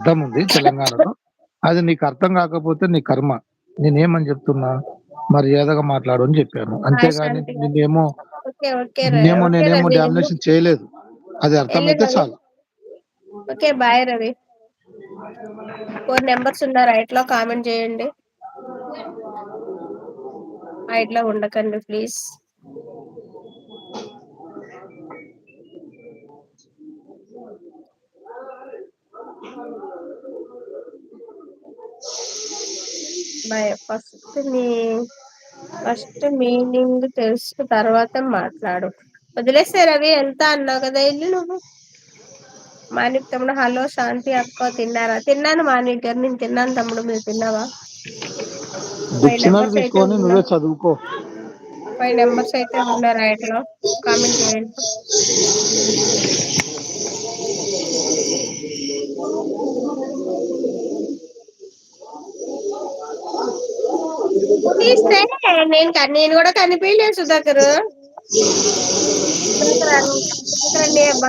అర్థం ఉంది తెలంగాణలో? అది నీకు అర్థం కాకపోతే నీ కర్మ. నేనేమని చెప్తున్నా? మర్యాదగా మాట్లాడు అని చెప్పాను. అంతేగాని. నేనేమో. నేనేమో నేనేమో. డామినేషన్ చేయలేదు. అది అర్థమైతే. చాలు. Okay bye Ravi. Four numbers ఉన్న రైట్లో కామెంట్ చేయండి. రైట్లో ఉండకండి ప్లీజ్. బాయ్ ఫస్ట్ మీ ఫస్ట్ మీనింగ్ తెలుసు తర్వాత మాట్లాడు. వదిలేసే రవి ఎంత అన్నావు కదా ఇల్లు నువ్వు. మాణిక్ తమ్ముడు హలో శాంతి అక్క తిన్నారా? తిన్నాను మాణిక్ గారు నేను తిన్నాను తమ్ముడు మీరు తిన్నావా? డిక్షనరీ తీసుకొని నువ్వే చదువుకో. ఫైవ్ నెంబర్స్ అయితే ఉన్నా రైట్లో కామెంట్ చేయండి తీస్తే నేను నేను కూడా కనిపించలేదు సుధాకర్. అండి అబ్బా.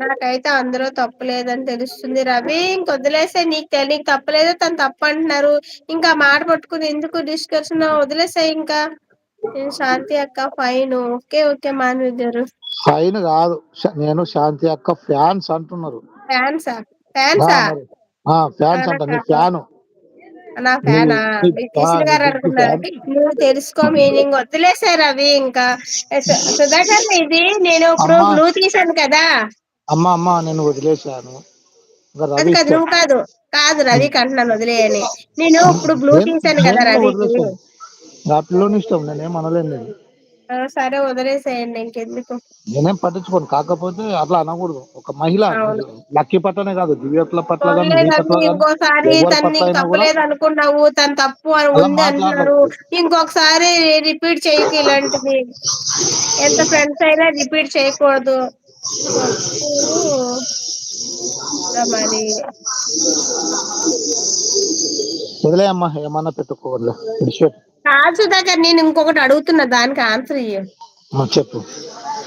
నాకైతే అందులో తప్పు లేదని తెలుస్తుంది రవి. ఇంక వదిలేసే నీకు తెలి- నీకు తప్పలేదు తను తప్పు అంటున్నారు. ఇంకా మాట పట్టుకుని ఎందుకు డిస్కషన్ వదిలేసే ఇంకా. నేను శాంతి అక్క ఫైన్ ఓకే ఓకే మానవి గారు. ఫైన్ కాదు. నేను శాంతి అక్క ఫ్యాన్స్ అంటున్నారు. ఫ్యాన్సా? ఫ్యాన్సా? ఫ్యాన్స్ అంట నీ ఫ్యాను. నా ఫ్యానా? గారు బిగ్ అనుకున్నారు ఫ్యాన్. నువ్వు తెలుసుకో మీనింగ్. వదిలేసే రవి ఇంకా. సుధాకర్ ఇది నేను ఇప్పుడు. బ్లూ తీసాను కదా. అమ్మ అమ్మ నేను వదిలేశాను. రవి. నువ్వు కాదు. కాదు రవి అంటున్నాను వదిలేయని. నేను ఇప్పుడు బ్లూ తీసాను కదా నేను కూడా రవికి వదిలేశాను. నా పిల్లోని ఇష్టం నేనేం అనలేను నేను. ఆ, సరే వదిలేసేయండి ఇంకెందుకు. నేనేం పట్టించుకోను కాకపోతే అట్లా అనకూడదు. ఒక మహిళ అవును. లక్కీ పట్లనే కాదు దివ్యత్ల పట్ల కానీ కానీ ఇంకోసారి ఎవరి తను పట్ల నీకు అయినా కూడా తప్పలేదు అనుకున్నావు తను తప్పు అని అలా ఉంది అంటున్నారు. మాట్లాడకూడదు. ఇంకొకసారి రిపీట్ చేయకు ఇలాంటిది ఎంత ఫ్రెండ్స్ అయినా రిపీట్ చేయకూడదు. ఇంకా మరి. వదిలే అమ్మా ఏమన్నా విడిచిపెట్టు. కాదు సుధాకర్ నేను ఇంకొకటి అడుగుతున్నా దానికి ఆన్సర్ ఇయ్య. చెప్పు.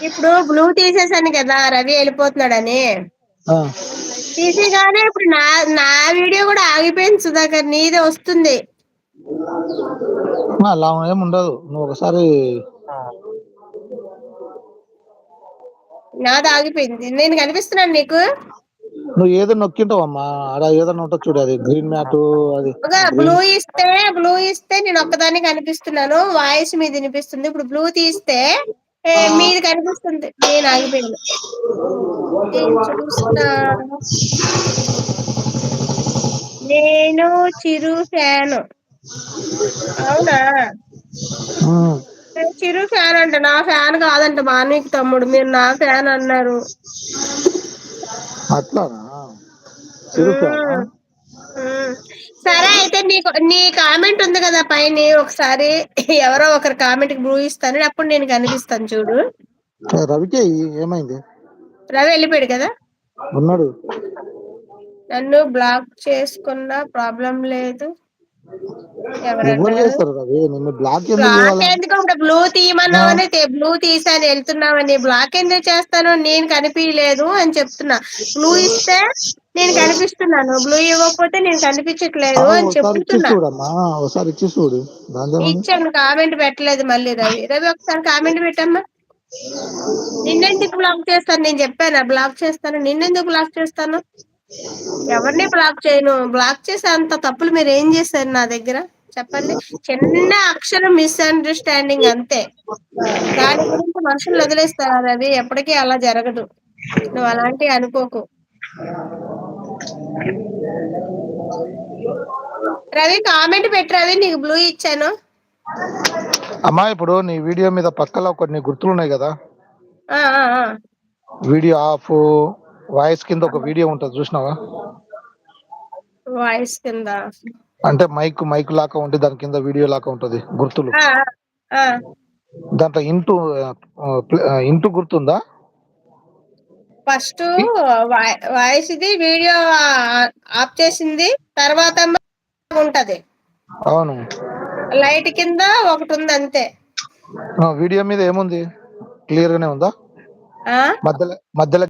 ఇప్పుడు బ్లూ తీసేసాను కదా రవి వెళ్ళిపోతున్నాడని. తీసేగానే ఇప్పుడు నా నా వీడియో కూడా ఆగిపోయింది సుధాకర్ నీదే వస్తుంది. అలా ఏం ఉండదు. నువ్వు ఒకసారి నాది ఆగిపోయింది. నేను కనిపిస్తున్నాను నీకు? నువ్వు ఏదో నొక్కింటావు అమ్మా అలా ఏదైనా ఉంటుంది చూడు అది గ్రీన్ మ్యాట్ అది బ్లూ ఇస్తే బ్లూ ఇస్తే నేను ఒక్కదాన్ని కనిపిస్తున్నాను. వాయిస్ మీద వినిపిస్తుంది. ఇప్పుడు బ్లూ తీస్తే మీది కనిపిస్తుంది. నేను ఆగిపోయింది నేను చిరు ఫ్యాన్ అవునా? చిరు ఫ్యాన్ అంట. నా ఫ్యాన్ కాదంట మానవిక్ తమ్ముడు. మీరు నా ఫ్యాన్ అన్నారు. అట్లానా చిరు ఫ్యానా? మ్మ్. మ్మ్. సరే అయితే నీకు నీ కామెంట్ ఉంది కదా పైన ఒకసారి ఎవరో ఒకరి కామెంట్కి బ్లూ ఇస్తాను అప్పుడు నేను కనిపిస్తాను చూడు. రవికే ఏమైంది? రవి వెళ్ళిపోయాడు కదా? ఉన్నాడు. నన్ను బ్లాక్ చేసుకున్న ప్రాబ్లం లేదు. బ్లూ తీయమన్నావని బ్లూ తీసాను వెళ్తున్నావని. బ్లాక్ ఎందుకు చేస్తాను నేను కనిపించలేదు అని చెప్తున్నా. బ్లూ ఇస్తే నేను కనిపిస్తున్నాను. బ్లూ ఇవ్వకపోతే నేను కనిపించట్లేదు అని చెప్తున్నా చూడమ్మా. ఒకసారి ఇచ్చి చూడు. ఇచ్చాను కామెంట్ పెట్టలేదు మళ్ళీ రవి. రవి ఒకసారి కామెంట్ పెట్టమ్మా. నిన్నెందుకు బ్లాక్ చేస్తాను? నేను చెప్పాను బ్లాక్ చేస్తాను. నిన్నెందుకు బ్లాక్ చేస్తాను? ఎవరిని బ్లాక్ చేయను? బ్లాక్ చేసే అంత తప్పులు మీరు ఏం చేశారు నా దగ్గర? చెప్పండి. చిన్న అక్షరం మిస్అండర్స్టాండింగ్ అంతే. దాని గురించి మనుషులు వదిలేస్తారు రవి? ఎప్పటికీ అలా జరగదు. నువ్వు అలాంటివి అనుకోకు. రవి కామెంట్ పెట్టు రవి నీకు బ్లూ ఇచ్చాను. అమ్మా ఇప్పుడు నీ వీడియో మీద పక్కలో కొన్ని గుర్తులు ఉన్నాయి కదా వీడియో ఆఫ్ వాయిస్ కింద ఒక వీడియో ఉంటుంది చూసినావా? వాయిస్ కింద. అంటే మైక్ మైక్ లాగా ఉంటే దాని కింద వీడియో లాగా ఉంటది గుర్తులు. దాంట్లో ఇంటూ ఇంటూ గుర్తుందా? ఫస్ట్ వాయి- వాయిస్ ఇది వీడియో ఆఫ్ చేసింది తర్వాత ఉంటది. అవును. లైట్ కింద ఒకటి ఉంది అంతే వీడియో మీద ఏముంది? క్లియర్ గానే ఉందా మధ్యలో మధ్యలో